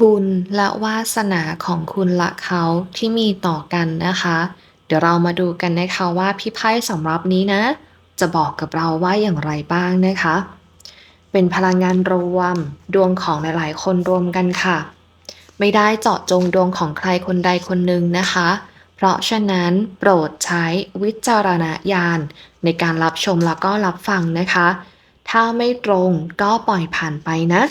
บุญและวาสนาของคุณและเขาที่มีต่อกันนะคะ เดี๋ยวเรามาดูกันนะคะว่าพี่ไพ่สำรับนี้นะ จะบอกกับเราว่าอย่างไรบ้างนะคะ เป็นพลังงานรวมดวงของหลายๆ คนรวมกันค่ะ ไม่ได้เจาะจงดวงของใครคนใดคนหนึ่งนะคะ เพราะฉะนั้นโปรดใช้วิจารณญาณในการรับชมแล้วก็รับฟังนะคะ ถ้าไม่ตรงก็ปล่อยผ่านไปนะ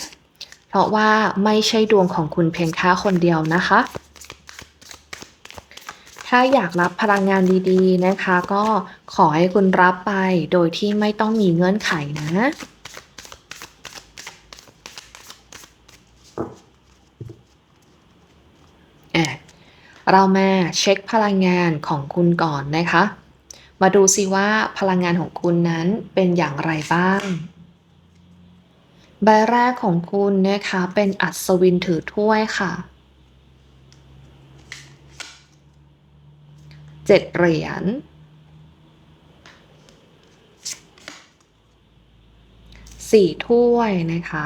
เพราะว่าไม่ใช่ดวงของคุณเพียงแค่คนเดียวนะคะ ถ้าอยากรับพลังงานดีๆนะคะ ก็ขอให้คุณรับไปโดยที่ไม่ต้องมีเงื่อนไขนะอะเรามาเช็คพลังงานของคุณก่อนนะคะ มาดูซิว่าพลังงานของคุณนั้นเป็นอย่างไรบ้าง ใบแรกของคุณนะคะเป็นอัศวินถือถ้วยค่ะเจ็ดเหรียญสี่ถ้วยนะคะ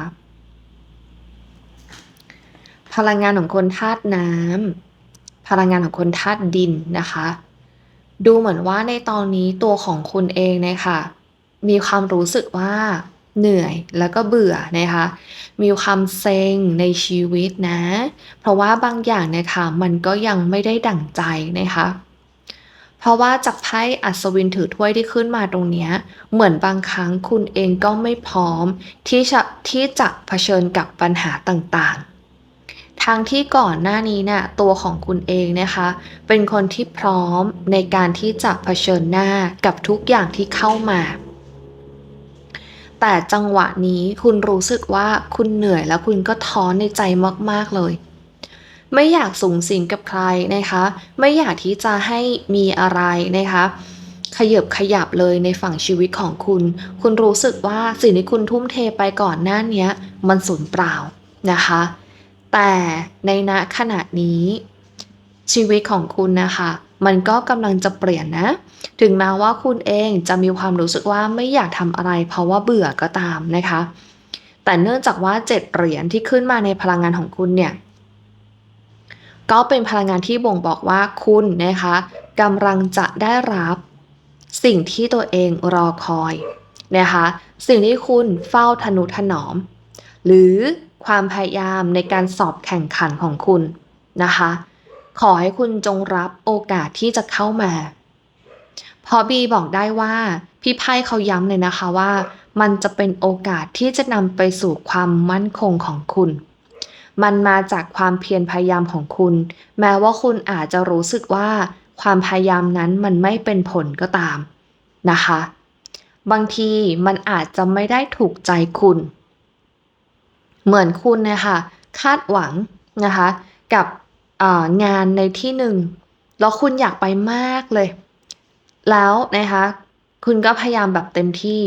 พลังงานของคนธาตุน้ำพลังงานของคนธาตุดินนะคะ ดูเหมือนว่าในตอนนี้ตัวของคุณเองนะคะมีความรู้สึกว่า เหนื่อยแล้วก็เบื่อนะคะ มีความเซ็งในชีวิตนะ เพราะว่าบางอย่างนะคะมันก็ยังไม่ได้ดั่งใจนะคะ เพราะว่าจากไพ่อัศวินถือถ้วยที่ขึ้นมาตรงนี้ เหมือนบางครั้งคุณเองก็ไม่พร้อมที่จะที่จะเผชิญกับปัญหาต่างๆทั้งที่ก่อนหน้านี้น่ะตัวของคุณเองนะคะ เป็นคนที่พร้อมในการที่จะเผชิญหน้ากับทุกอย่างที่เข้ามา แต่จังหวะนี้คุณรู้สึกว่าคุณเหนื่อยแล้วคุณก็ท้อในใจมากๆเลย ไม่อยากสูงสิงกับใครนะคะ ไม่อยากที่จะให้มีอะไรนะคะขยับขยับเลยในฝั่งชีวิตของคุณ คุณรู้สึกว่าสิ่งที่คุณทุ่มเทไปก่อนหน้านี้มันสูญเปล่านะคะ แต่ในณขณะนี้ชีวิตของคุณนะคะ มันก็กำลังจะเปลี่ยนนะ ถึงแม้ว่าคุณเองจะมีความรู้สึกว่าไม่อยากทำอะไร เพราะว่าเบื่อก็ตามนะคะ แต่เนื่องจากว่าเจ็ดเหรียญที่ขึ้นมาในพลังงานของคุณเนี่ยก็เป็นพลังงานที่บ่งบอกว่าคุณนะคะกำลังจะได้รับสิ่งที่ตัวเองรอคอยนะคะ สิ่งที่คุณเฝ้าทนุถนอม หรือความพยายามในการสอบแข่งขันของคุณนะคะ ขอให้คุณจงรับโอกาสที่จะเข้ามาเพราะบีบอกได้ว่า พี่ไพ่เขาย้ำเลยนะคะว่า มันจะเป็นโอกาสที่จะนำไปสู่ความมั่นคงของคุณ มันมาจากความเพียรพยายามของคุณ แม้ว่าคุณอาจจะรู้สึกว่า ความพยายามนั้นมันไม่เป็นผลก็ตามนะคะ บางทีมันอาจจะไม่ได้ถูกใจคุณ เหมือนคุณนะคะคาดหวังนะคะ กับ งานในที่หนึ่งแล้วคุณอยากไปมากเลย แล้วนะคะ คุณก็พยายามแบบเต็มที่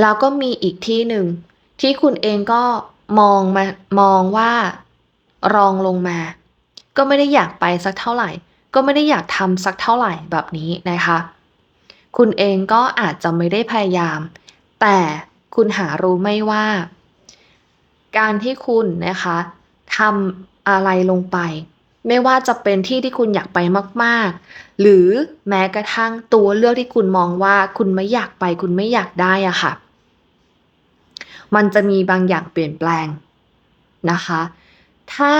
แล้วก็มีอีกที่หนึ่งที่คุณเองก็มองมามองว่ารองลงมา ก็ไม่ได้อยากไปสักเท่าไหร่ ก็ไม่ได้อยากทำสักเท่าไหร่แบบนี้นะคะ คุณเองก็อาจจะไม่ได้พยายาม แต่คุณหารู้ไม่ว่า การที่คุณนะคะทำ อะไรลงไป ไม่ว่าจะเป็นที่ที่คุณอยากไปมาก ๆ หรือแม้กระทั่งตัวเลือกที่คุณมองว่าคุณไม่อยากไป คุณไม่อยากได้อะค่ะ มันจะมีบางอย่างเปลี่ยนแปลงนะคะ ถ้า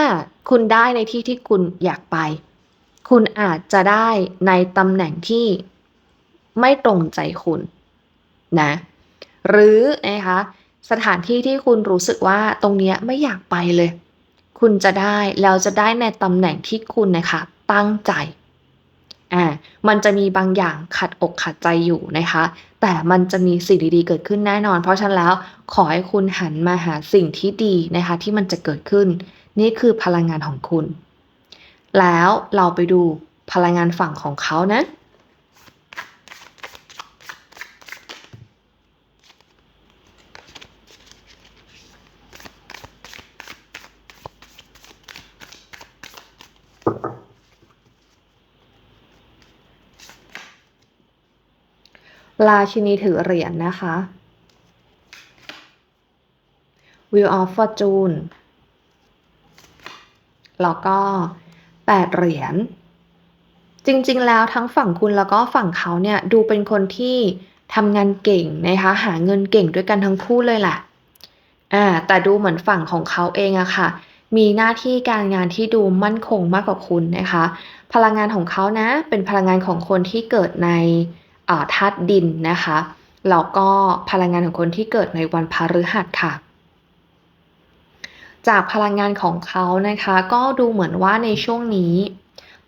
คุณได้ในที่ที่คุณอยากไป คุณอาจจะได้ในตำแหน่งที่ไม่ตรงใจคุณนะหรือนะคะสถานที่ที่คุณรู้สึกว่าตรงเนี้ยไม่อยากไปเลย คุณจะได้แล้วจะได้ในตำแหน่งที่คุณนะคะตั้งใจอ่ามันจะมีบางอย่างขัดอกขัดใจอยู่นะคะ แต่มันจะมีสิ่งดีๆเกิดขึ้นแน่นอน เพราะฉะนั้นแล้วขอให้คุณหันมาหาสิ่งที่ดีนะคะ ที่มันจะเกิดขึ้น นี่คือพลังงานของคุณ แล้วเราไปดูพลังงานฝั่งของเขานะ ราชินีถือเหรียญนะคะ Wheel of Fortune แล้วก็แปดเหรียญ จริงๆ แล้วทั้งฝั่งคุณแล้วก็ฝั่งเขาเนี่ย ดูเป็นคนที่ทำงานเก่งนะคะ หาเงินเก่งด้วยกันทั้งคู่เลยแหละอ่าแต่ดูเหมือนฝั่งของเขาเองอะค่ะ มีหน้าที่การงานที่ดูมั่นคงมากกว่าคุณนะคะ พลังงานของเขานะ เป็นพลังงานของคนที่เกิดใน ธาตุดินนะคะแล้วก็พลังงานของคนที่เกิดในวันพฤหัสค่ะ จากพลังงานของเขานะคะ ก็ดูเหมือนว่าในช่วงนี้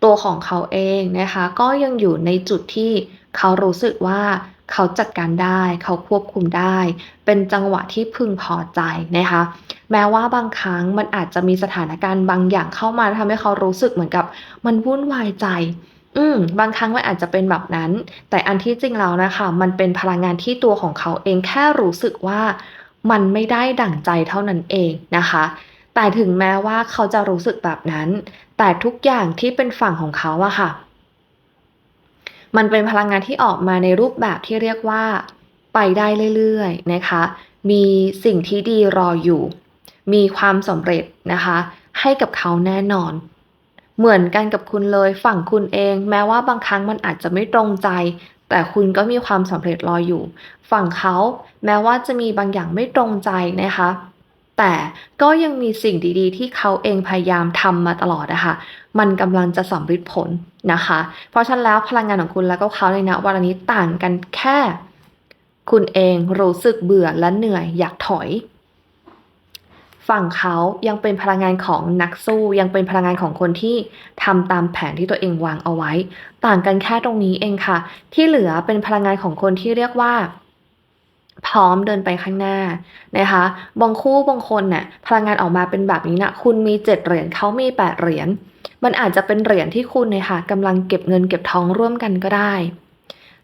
ตัวของเขาเองนะคะ ก็ยังอยู่ในจุดที่เขารู้สึกว่าเขาจัดการได้ เขาควบคุมได้ เป็นจังหวะที่พึงพอใจนะคะ แม้ว่าบางครั้งมันอาจจะมีสถานการณ์บางอย่างเข้ามาทำให้เขารู้สึกเหมือนกับมันวุ่นวายใจ อืม บางครั้งมันอาจจะเป็นแบบนั้น แต่อันที่จริงแล้วนะคะ มันเป็นพลังงานที่ตัวของเขาเองแค่รู้สึกว่ามันไม่ได้ดั่งใจเท่านั้นเองนะคะ แต่ถึงแม้ว่าเขาจะรู้สึกแบบนั้น แต่ทุกอย่างที่เป็นฝั่งของเขาอะค่ะ มันเป็นพลังงานที่ออกมาในรูปแบบที่เรียกว่า ไปได้เรื่อยๆนะคะ มีสิ่งที่ดีรออยู่ มีความสำเร็จนะคะ ให้กับเขาแน่นอน เหมือนกันกับคุณเลยฝั่งคุณเอง แม้ว่าบางครั้งมันอาจจะไม่ตรงใจ แต่คุณก็มีความสำเร็จรออยู่ ฝั่งเขาแม้ว่าจะมีบางอย่างไม่ตรงใจนะคะ แต่ก็ยังมีสิ่งดีๆ ที่เขาเองพยายามทำมาตลอดนะคะมันกำลังจะสำเร็จผลนะคะ เพราะฉะนั้นแล้วพลังงานของคุณแล้วก็เขาในณวันนี้ต่างกันแค่ คุณเองรู้สึกเบื่อและเหนื่อยอยากถอย ฝั่งเขายังเป็นพลังงานของนักสู้ยังเป็นพลังงานของคนที่ทำตามแผนที่ตัวเองวางเอาไว้ ต่างกันแค่ตรงนี้เองค่ะ ที่เหลือเป็นพลังงานของคนที่เรียกว่า พร้อมเดินไปข้างหน้านะคะบางคู่บางคนเนี่ยพลังงานออกมาเป็นแบบนี้นะคุณมีเจ็ดเหรียญเขามีแปดเหรียญมันอาจจะเป็นเหรียญที่คุณเนี่ยค่ะกำลังเก็บเงินเก็บทองร่วมกันก็ได้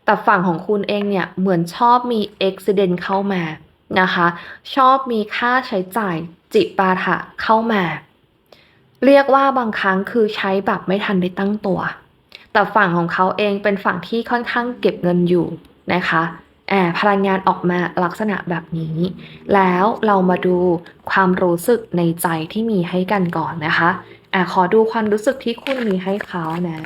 แต่ฝั่งของคุณเองเนี่ยเหมือนชอบมีอุบิเหตุเข้ามานะคะ ชอบมีค่าใช้จ่าย จิปาถะเข้ามา เรียกว่าบางครั้งคือใช้แบบไม่ทันได้ตั้งตัว แต่ฝั่งของเขาเองเป็นฝั่งที่ค่อนข้างเก็บเงินอยู่นะคะแอบพลังงานออกมาลักษณะแบบนี้ แล้วเรามาดูความรู้สึกในใจที่มีให้กันก่อนนะคะอะขอดูความรู้สึกที่คุณมีให้เขานะ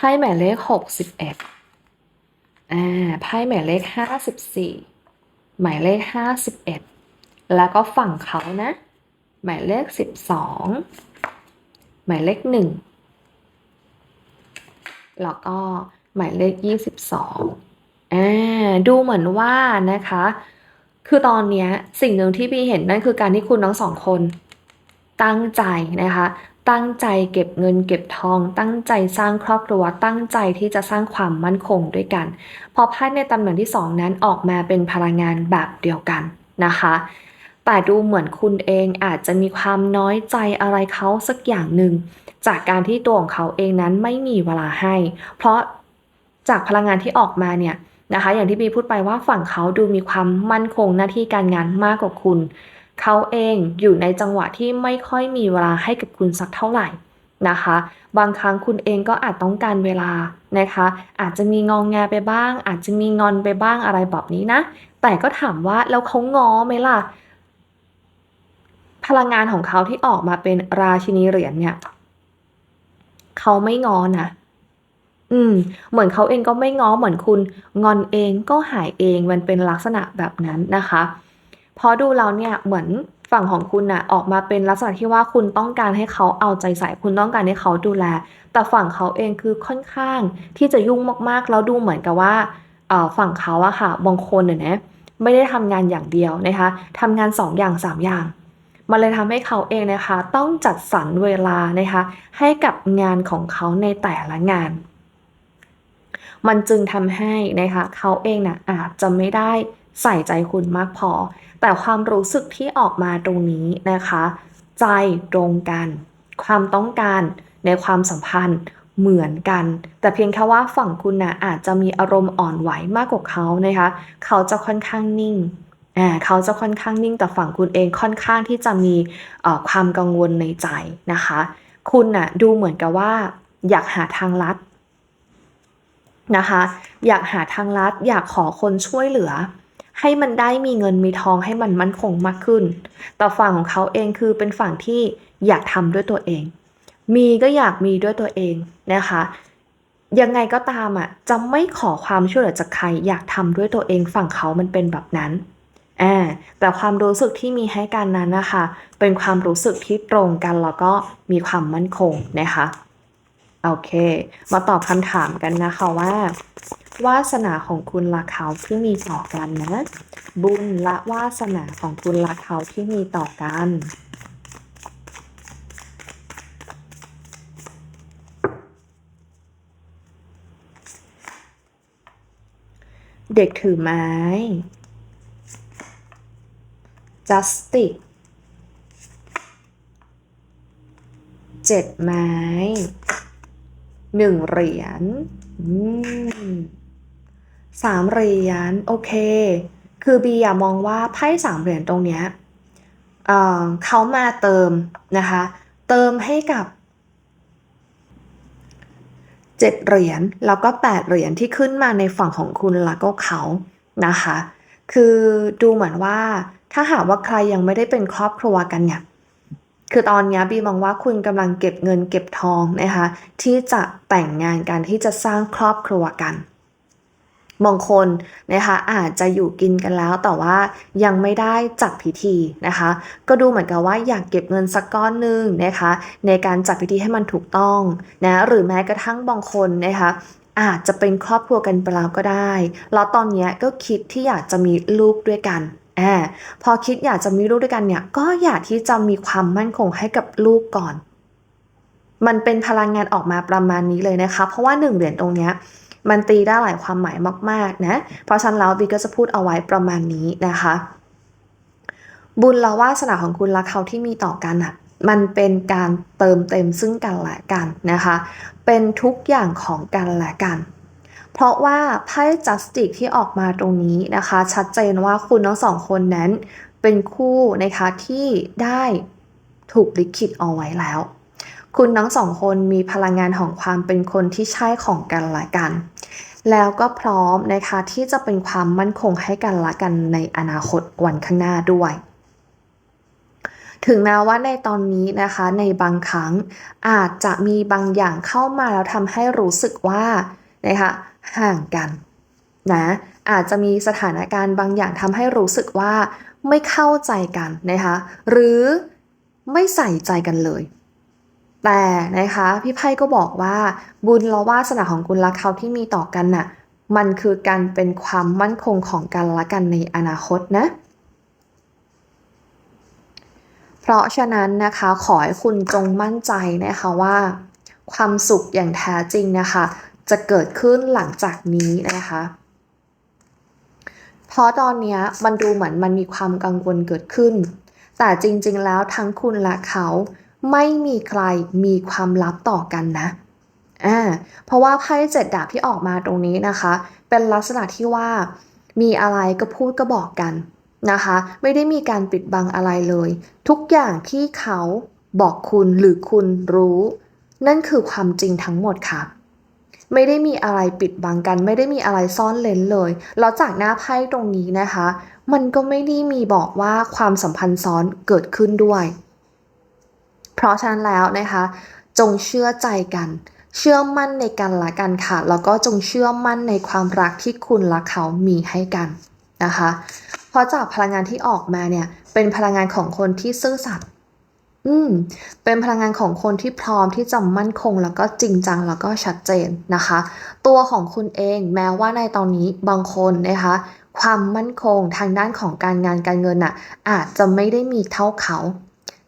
ไพ่หมายเลขหกสิบเอ็ดอ่าไพ่หมายเลขห้าสิบสี่หมายเลขห้าสิบเอ็ดแล้วก็ฝั่งเขานะ หมายเลขสิบสองหมายเลขหนึ่งแล้วก็หมายเลขยี่สิบสองอ่าดูเหมือนว่านะคะ คือตอนนี้สิ่งหนึ่งที่พี่เห็นนั่นคือการที่คุณทั้งสองคน ตั้งใจนะคะ ตั้งใจเก็บเงินเก็บทอง ตั้งใจสร้างครอบครัว ตั้งใจที่จะสร้างความมั่นคงด้วยกัน พอไพ่ในตำแหน่งที่สองนั้นออกมาเป็นพลังงานแบบเดียวกันนะคะแต่ดูเหมือนคุณเองอาจจะมีความน้อยใจอะไรเขาสักอย่างหนึ่ง จากการที่ตัวของเขาเองนั้นไม่มีเวลาให้ เพราะจากพลังงานที่ออกมาเนี่ยนะคะ อย่างที่บีพูดไปว่าฝั่งเขาดูมีความมั่นคงหน้าที่การงานมากกว่าคุณ เขาเองอยู่ในจังหวะที่ไม่ค่อยมีเวลาให้กับคุณสักเท่าไหร่นะคะ บางครั้งคุณเองก็อาจต้องการเวลานะคะ อาจจะมีงองแงไปบ้าง อาจจะมีงอนไปบ้างอะไรแบบนี้นะ แต่ก็ถามว่าแล้วเขาง้อไหมล่ะ พลังงานของเขาที่ออกมาเป็นราชินีเหรียญเนี่ยเขาไม่ง้อนะอืม เหมือนเขาเองก็ไม่ง้อเหมือนคุณ งอนเองก็หายเองมันเป็นลักษณะแบบนั้นนะคะ พอดูแล้วเนี่ยเหมือนฝั่งของคุณน่ะออกมาเป็นลักษณะที่ว่าคุณต้องการให้เขาเอาใจใส่คุณต้องการให้เขาดูแล แต่ฝั่งเขาเองคือค่อนข้างที่จะยุ่งมากๆ แล้วดูเหมือนกับว่าฝั่งเขาอะค่ะบางคนเนี่ยนะไม่ได้ทำงานอย่างเดียวนะคะทำงานสองอย่างสามอย่าง มันเลยทำให้เขาเองนะคะ ต้องจัดสรรเวลานะคะให้กับงานของเขาในแต่ละงาน มันจึงทำให้นะคะเขาเองนะ่ะอาจจะไม่ได้ใส่ใจคุณมากพอ แต่ความรู้สึกที่ออกมาตรงนี้นะคะ ใจตรงกัน ความต้องการในความสัมพันธ์เหมือนกัน แต่เพียงแค่ว่าฝั่งคุณนะอาจจะมีอารมณ์อ่อนไหวมากกว่าเขานะคะ เขาจะค่อนข้างนิ่งเขาจะค่อนข้างนิ่งแต่ฝั่งคุณเองค่อนข้างที่จะมีความกังวลในใจนะคะ คุณน่ะดูเหมือนกับว่า อยากหาทางลัดนะคะ อยากหาทางลัด อยากขอคนช่วยเหลือ ให้มันได้มีเงินมีทองให้มันมั่นคงมากขึ้น แต่ฝั่งของเขาเองคือเป็นฝั่งที่อยากทำด้วยตัวเอง มีก็อยากมีด้วยตัวเองนะคะ ยังไงก็ตามอะจะไม่ขอความช่วยเหลือจากใคร อยากทำด้วยตัวเองฝั่งเขามันเป็นแบบนั้นอ่าแต่ความรู้สึกที่มีให้กันนั้นนะคะ เป็นความรู้สึกที่ตรงกันแล้วก็มีความมั่นคงนะคะ โอเค มาตอบคำถามกันนะคะว่า วาสนาของคุณละเขาที่มีต่อกันนะ บุญและวาสนาของคุณละเขาที่มีต่อกันเด็กถือไม้ justice เจ็ดไม้ หนึ่งเหรียญสามเหรียญโอเค คือบีอะมองว่าไพ่สามเหรียญตรงเนี้ยเอ่อเขามาเติมนะคะ เติมให้กับเจ็ดเหรียญแล้วก็แปดเหรียญที่ขึ้นมาในฝั่งของคุณแล้วก็เขานะคะ คือดูเหมือนว่าถ้าหากว่าใครยังไม่ได้เป็นครอบครัวกันเนี่ย คือตอนนี้บีมองว่าคุณกำลังเก็บเงินเก็บทองนะคะที่จะแต่งงานกันที่จะสร้างครอบครัวกันบางคนนะคะอาจจะอยู่กินกันแล้วแต่ว่ายังไม่ได้จัดพิธีนะคะ ก็ดูเหมือนกับว่าอยากเก็บเงินสักก้อนหนึ่งนะคะ ในการจัดพิธีให้มันถูกต้องนะหรือแม้กระทั่งบางคนนะคะอาจจะเป็นครอบครัวกันไปแล้วก็ได้ แล้วตอนนี้ก็คิดที่อยากจะมีลูกด้วยกัน อพอคิดอยากจะมีลูกด้วยกันเนี่ย ก็อยากที่จะมีความมั่นคงให้กับลูกก่อน มันเป็นพลังงานออกมาประมาณนี้เลยนะคะ เพราะว่าหนึ่งเหรียญตรงเนี้ยมันตีได้หลายความหมายมากๆนะ เพราะฉะนั้นแล้วบีก็จะพูดเอาไว้ประมาณนี้นะคะ บุญและวาสนาของคุณและเขาที่มีต่อกันอะ มันเป็นการเติมเต็มซึ่งกันและกันนะคะ เป็นทุกอย่างของกันและกัน เพราะว่าไพ่ justice ที่ออกมาตรงนี้นะคะ ชัดเจนว่าคุณทั้งสองคนนั้นเป็นคู่นะคะที่ได้ถูกลิขิตเอาไว้แล้ว คุณทั้งสองคนมีพลังงานของความเป็นคนที่ใช่ของกันและกัน แล้วก็พร้อมนะคะที่จะเป็นความมั่นคงให้กันและกันในอนาคตวันข้างหน้าด้วยถึงแม้ว่าในตอนนี้นะคะในบางครั้งอาจจะมีบางอย่างเข้ามาแล้วทำให้รู้สึกว่านะคะ ห่างกันนะอาจจะมีสถานการณ์บางอย่างทำให้รู้สึกว่าไม่เข้าใจกันนะคะหรือไม่ใส่ใจกันเลย แต่นะคะพี่ไพ่ก็บอกว่าบุญและวาสนาของคุณและเขาที่มีต่อกันน่ะมันคือการเป็นความมั่นคงของกันและกันในอนาคตนะ เพราะฉะนั้นนะคะขอให้คุณจงมั่นใจนะคะว่า ความสุขอย่างแท้จริงนะคะ จะเกิดขึ้นหลังจากนี้นะคะ เพราะตอนนี้มันดูเหมือนมันมีความกังวลเกิดขึ้น แต่จริงๆแล้วทั้งคุณและเขาไม่มีใครมีความลับต่อกันนะอ่าเพราะว่าไพ่เจ็ดดาบที่ออกมาตรงนี้นะคะ เป็นลักษณะที่ว่ามีอะไรก็พูดก็บอกกันนะคะ ไม่ได้มีการปิดบังอะไรเลย ทุกอย่างที่เขาบอกคุณหรือคุณรู้ นั่นคือความจริงทั้งหมดค่ะ ไม่ได้มีอะไรปิดบังกัน ไม่ได้มีอะไรซ่อนเลนเลย แล้วจากหน้าไพ่ตรงนี้นะคะ มันก็ไม่ได้มีบอกว่าความสัมพันธ์ซ้อนเกิดขึ้นด้วย เพราะฉะนั้นแล้วนะคะ จงเชื่อใจกัน เชื่อมั่นในกันละกันค่ะ แล้วก็จงเชื่อมั่นในความรักที่คุณและเขามีให้กันนะคะ เพราะจากพลังงานที่ออกมาเนี่ยเป็นพลังงานของคนที่ซื่อสัตย์ อืม เป็นพลังงานของคนที่พร้อมที่จะมั่นคง แล้วก็จริงจังแล้วก็ชัดเจนนะคะ ตัวของคุณเองแม้ว่าในตอนนี้บางคนนะคะ ความมั่นคงทางด้านของการงานการเงินน่ะอาจจะไม่ได้มีเท่าเขา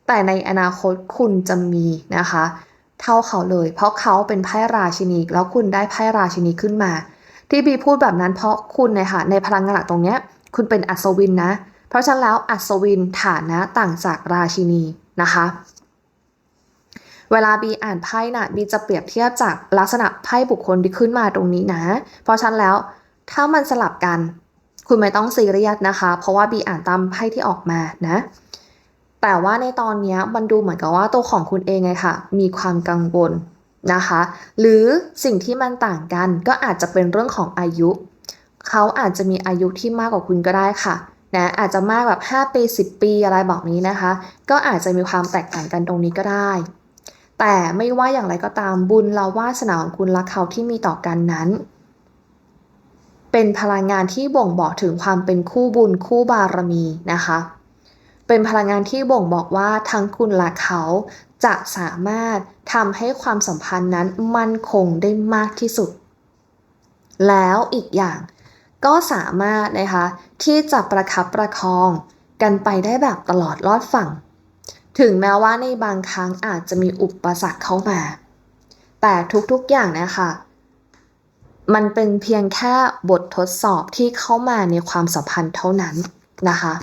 แต่ในอนาคตคุณจะมีนะคะ เท่าเขาเลย เพราะเขาเป็นไพ่ราชินีแล้วคุณได้ไพ่ราชินีขึ้นมา ที่บีพูดแบบนั้นเพราะคุณนะคะในพลังงานหลักตรงเนี้ย คุณเป็นอัศวินนะ เพราะฉะนั้นแล้วอัศวินฐานะต่างจากราชินี นะคะ เวลาบีอ่านไพ่น่ะบีจะเปรียบเทียบจากลักษณะไพ่บุคคลที่ขึ้นมาตรงนี้นะ เพราะฉะนั้นแล้วถ้ามันสลับกัน คุณไม่ต้องซีเรียสนะคะ เพราะว่าบีอ่านตามไพ่ที่ออกมานะ แต่ว่าในตอนนี้มันดูเหมือนกับว่าตัวของคุณเองไงค่ะ มีความกังวลนะคะ หรือสิ่งที่มันต่างกันก็อาจจะเป็นเรื่องของอายุ เขาอาจจะมีอายุที่มากกว่าคุณก็ได้ค่ะ นะอาจจะมากแบบ5ปี10 ปีอะไรแบบนี้นะคะ ก็อาจจะมีความแตกต่างกันตรงนี้ก็ได้ แต่ไม่ว่าอย่างไรก็ตามบุญและวาสนาของคุณและเขาที่มีต่อกันนั้น เป็นพลังงานที่บ่งบอกถึงความเป็นคู่บุญคู่บารมีนะคะ เป็นพลังงานที่บ่งบอกว่าทั้งคุณและเขาจะสามารถทำให้ความสัมพันธ์นั้นมั่นคงได้มากที่สุด แล้วอีกอย่าง ก็สามารถนะคะที่จะประคับประคองกันไปได้แบบตลอดรอดฝั่ง ถึงแม้ว่าในบางครั้งอาจจะมีอุปสรรคเข้ามา แต่ทุกๆอย่างนะคะมันเป็นเพียงแค่บททดสอบที่เข้ามาในความสัมพันธ์เท่านั้นนะคะ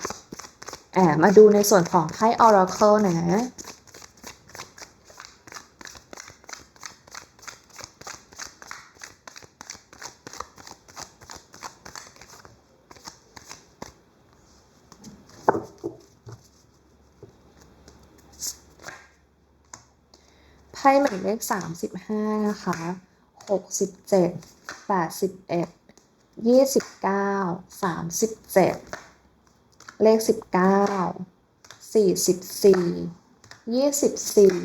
แอบมาดูในส่วนของไพ่ Oracle นะ ไพ่หมายเลขสามสิบห้านะคะหกสิบเจ็ดแปดสิบเอ็ดยี่สิบเก้าสามสิบเจ็ดเลขสิบเก้าสี่สิบสี่ยี่สิบสี่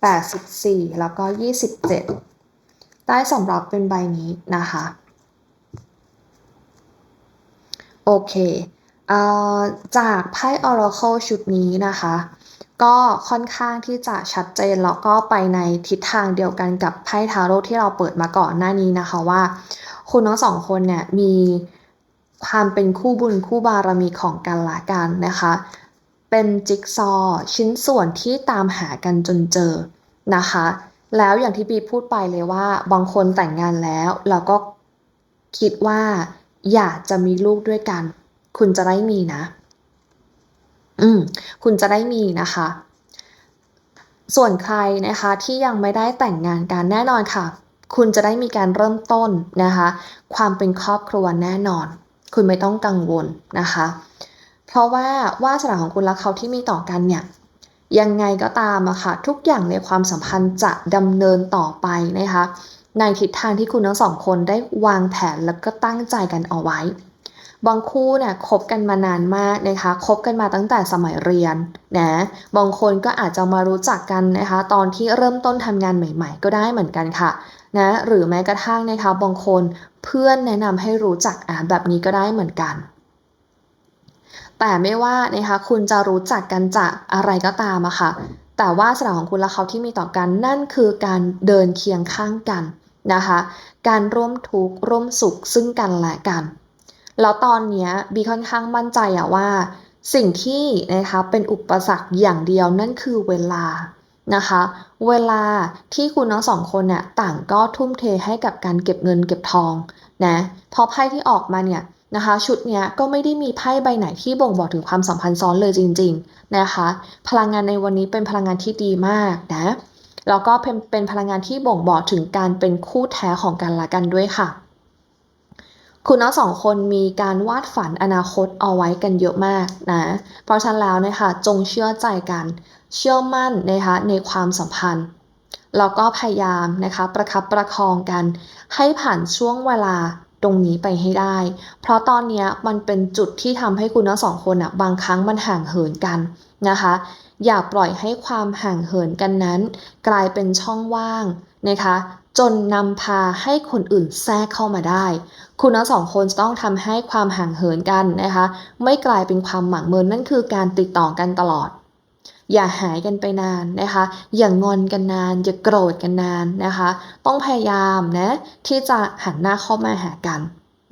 แปดสิบสี่แล้วก็ยี่สิบเจ็ดได้สำรับเป็นใบนี้นะคะ โอเคจากไพ่ Oracle ชุดนี้นะคะ ก็ค่อนข้างที่จะชัดเจนแล้วก็ไปในทิศทางเดียวกันกับไพ่ทาโร่ที่เราเปิดมาก่อนหน้านี้นะคะว่า คุณทั้งสองคนเนี่ยมีความเป็นคู่บุญคู่บารมีของกันและกันนะคะ เป็นจิ๊กซอว์ชิ้นส่วนที่ตามหากันจนเจอนะคะ แล้วอย่างที่บีพูดไปเลยว่าบางคนแต่งงานแล้วแล้วก็คิดว่าอยากจะมีลูกด้วยกัน คุณจะได้มีนะ อืมคุณจะได้มีนะคะ ส่วนใครนะคะที่ยังไม่ได้แต่งงานกันแน่นอนค่ะ คุณจะได้มีการเริ่มต้นนะคะ ความเป็นครอบครัวแน่นอน คุณไม่ต้องกังวลนะคะ เพราะว่าวาสนาของคุณและเขาที่มีต่อกันเนี่ยยังไงก็ตามอะค่ะทุกอย่างในความสัมพันธ์จะดำเนินต่อไปนะคะ ในทิศทางที่คุณทั้งสองคนได้วางแผนแล้วก็ตั้งใจกันเอาไว้ บางคู่เนี่ยคบกันมานานมากนะคะคบกันมาตั้งแต่สมัยเรียนนะบางคนก็อาจจะมารู้จักกันนะคะ ตอนที่เริ่มต้นทำงานใหม่ ๆ ก็ได้เหมือนกันค่ะนะหรือแม้กระทั่งนะคะบางคนเพื่อนแนะนำให้รู้จักอ่าแบบนี้ก็ได้เหมือนกัน แต่ไม่ว่านะคะคุณจะรู้จักกันจากอะไรก็ตามอะค่ะ แต่ว่าสนาของคุณและเขาที่มีต่อกันนั่นคือการเดินเคียงข้างกันนะคะ การร่วมทุกข์ร่วมสุขซึ่งกันและกัน แล้วตอนนี้บีค่อนข้างมั่นใจอะว่า สิ่งที่นะคะเป็นอุปสรรคอย่างเดียวนั่นคือเวลานะคะ เวลาที่คุณทั้งสองคนเนี่ยต่างก็ทุ่มเทให้กับการเก็บเงินเก็บทองนะพอไพ่ที่ออกมาเนี่ยนะคะชุดเนี้ยก็ไม่ได้มีไพ่ใบไหนที่บ่งบอกถึงความสัมพันธ์ซ้อนเลยจริง ๆนะคะ พลังงานในวันนี้เป็นพลังงานที่ดีมากนะแล้วก็เป็นเป็นพลังงานที่บ่งบอกถึงการเป็นคู่แท้ของกันและกันด้วยค่ะ คุณทั้งสองคนมีการวาดฝันอนาคตเอาไว้กันเยอะมากนะ เพราะฉะนั้นแล้วนะคะจงเชื่อใจกัน เชื่อมั่นนะคะในความสัมพันธ์แล้วก็พยายามนะคะประคับประคองกัน ให้ผ่านช่วงเวลาตรงนี้ไปให้ได้ เพราะตอนนี้มันเป็นจุดที่ทำให้คุณทั้งสองคนอะบางครั้งมันห่างเหินกันนะคะ อย่าปล่อยให้ความห่างเหินกันนั้น กลายเป็นช่องว่างนะคะ จนนำพาให้คนอื่นแทรกเข้ามาได้ คุณทั้งสองคนจะต้องทำให้ความห่างเหินกันนะคะ ไม่กลายเป็นความหมางเมินนั่นคือการติดต่อกันตลอด อย่าหายกันไปนานนะคะ อย่างงอนกันนาน อย่าโกรธกันนานนะคะ ต้องพยายามนะที่จะหันหน้าเข้ามาหากัน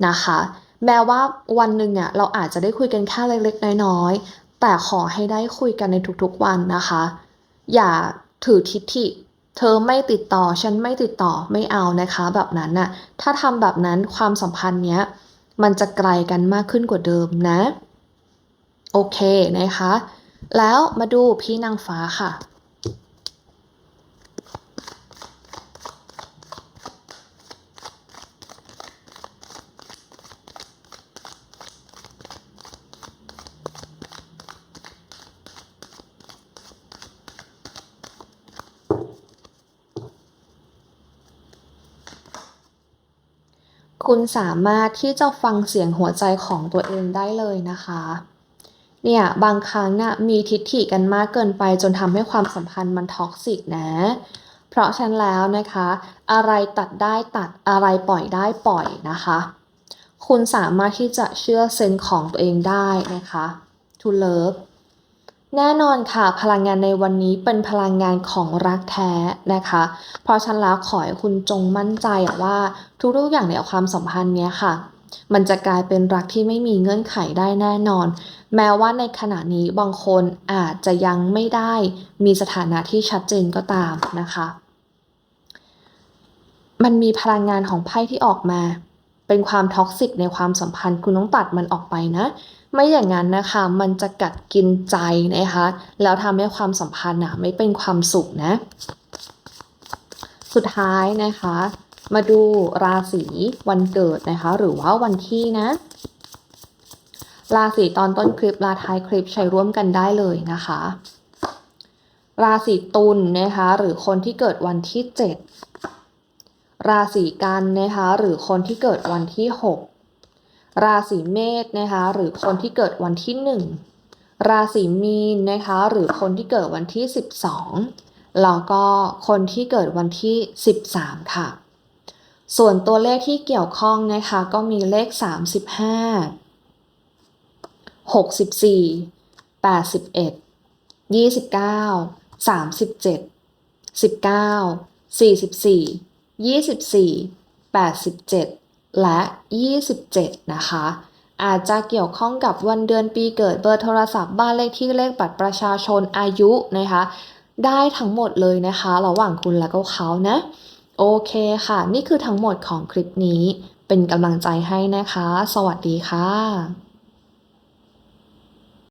นะคะ แม้ว่าวันหนึ่งอะเราอาจจะได้คุยกันแค่เล็กๆน้อยๆแต่ขอให้ได้คุยกันในทุกๆวันนะคะ อย่าถือทิฐิ เธอไม่ติดต่อ ฉันไม่ติดต่อไม่เอานะคะ แบบนั้นน่ะ ถ้าทำแบบนั้นความสัมพันธ์เนี้ย มันจะไกลกันมากขึ้นกว่าเดิมนะ โอเคนะคะ แล้วมาดูพี่นางฟ้าค่ะ พ คุณสามารถที่จะฟังเสียงหัวใจของตัวเองได้เลยนะคะ เนี่ยบางครั้งน่ะมีทิฏฐิกันมากเกินไปจนทำให้ความสัมพันธ์มันท็อกซิกนะ เพราะฉะนั้นแล้วนะคะ อะไรตัดได้ตัดอะไรปล่อยได้ปล่อยนะคะ คุณสามารถที่จะเชื่อเซนส์ของตัวเองได้นะคะ to love แน่นอนค่ะ พลังงานในวันนี้เป็นพลังงานของรักแท้นะคะ เพราะฉะนั้นแล้วขอให้คุณจงมั่นใจว่าทุกๆอย่างในความสัมพันธ์เนี้ยค่ะ มันจะกลายเป็นรักที่ไม่มีเงื่อนไขได้แน่นอน แม้ว่าในขณะนี้บางคนอาจจะยังไม่ได้มีสถานะที่ชัดเจนก็ตามนะคะ มันมีพลังงานของไพ่ที่ออกมา เป็นความท็อกซิกในความสัมพันธ์คุณต้องตัดมันออกไปนะ ไม่อย่างนั้นนะคะมันจะกัดกินใจนะคะ แล้วทำให้ความสัมพันธ์นะไม่เป็นความสุขนะ สุดท้ายนะคะ มาดูราศีวันเกิดนะคะ หรือว่าวันที่นะราศีตอนต้นคลิปลาท้ายคลิปใช้ร่วมกันได้เลยนะคะ ราศีตุลนะคะ หรือคนที่เกิดวันที่ 7 ราศีกันนะคะหรือคนที่เกิดวันที่ 6 ราศีเมษนะคะหรือคนที่เกิดวันที่ 1 ราศีมีนนะคะหรือคนที่เกิดวันที่ 12 แล้วก็คนที่เกิดวันที่ 13 ค่ะ ส่วนตัวเลขที่เกี่ยวข้องนะคะก็มีเลข 35 64 81 29 37 19 44 24 87 และ 27 นะคะ อาจจะเกี่ยวข้องกับวันเดือนปีเกิดเบอร์โทรศัพท์บ้านเลขที่เลขบัตรประชาชนอายุนะคะ ได้ทั้งหมดเลยนะคะระหว่างคุณและก็เขานะ โอเคค่ะ นี่คือทั้งหมดของคลิปนี้ เป็นกำลังใจให้นะคะ สวัสดีค่ะ